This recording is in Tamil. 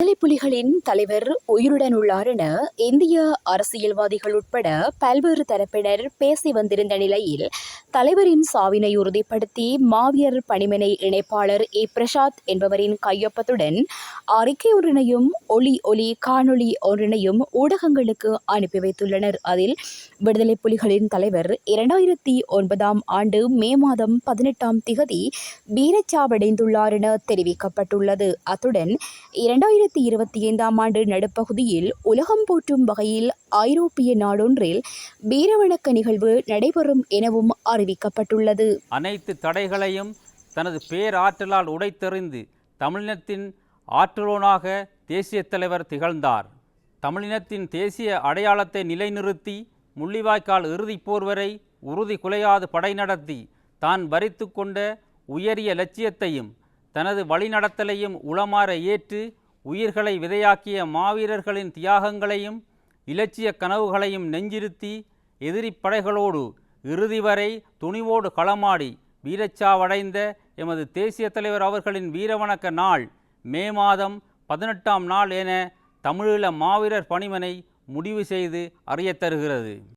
விடுதலை புலிகளின் தலைவர் உயிருடன் உள்ளார் என இந்திய அரசியல்வாதிகள் உட்பட பல்வேறு தரப்பினர் பேசி வந்திருந்த நிலையில் தலைவரின் சாவினை உறுதிப்படுத்தி மாவியர் பணிமனை இணைப்பாளர் ஏ. பிரசாத் என்பவரின் கையொப்பத்துடன் அறிக்கை ஒன்றினையும் ஒளி ஒலி காணொளி ஒன்றினையும் ஊடகங்களுக்கு அனுப்பி வைத்துள்ளனர். அதில் விடுதலை புலிகளின் தலைவர் இரண்டாயிரத்தி ஒன்பதாம் ஆண்டு மே மாதம் பதினெட்டாம் திகதி வீரச்சாவடைந்துள்ளார் என தெரிவிக்கப்பட்டுள்ளது. அத்துடன் இரண்டாயிரத்தி இருபத்தி ஐந்தாம் ஆண்டு நடுப்பகுதியில் உலகம் போற்றும் வகையில் ஐரோப்பிய நாடொன்றில் வீரவணக்க நிகழ்வு நடைபெறும் எனவும் அறிவிக்கப்பட்டுள்ளது. அனைத்து தடைகளையும் தனது பேராற்றலால் உடைத்தெறிந்து தமிழினத்தின் ஆற்றலோனாக தேசிய தலைவர் திகழ்ந்தார். தமிழினத்தின் தேசிய அடையாளத்தை நிலைநிறுத்தி முள்ளிவாய்க்கால் இறுதிப் போர் வரை உறுதி குலையாது படை நடத்தி தான் வரித்து கொண்ட உயரிய லட்சியத்தையும் தனது வழிநடத்தலையும் உளமாற ஏற்று உயிர்களை விதையாக்கிய மாவீரர்களின் தியாகங்களையும் இலட்சிய கனவுகளையும் நெஞ்சிருத்தி எதிரிப்படைகளோடு இறுதி வரை துணிவோடு களமாடி வீரச்சாவடைந்த எமது தேசிய தலைவர் அவர்களின் வீரவணக்க நாள் மே மாதம் பதினெட்டாம் நாள் என தமிழீழ மாவீரர் பணிமனை முடிவு செய்து அறியத் தருகிறது.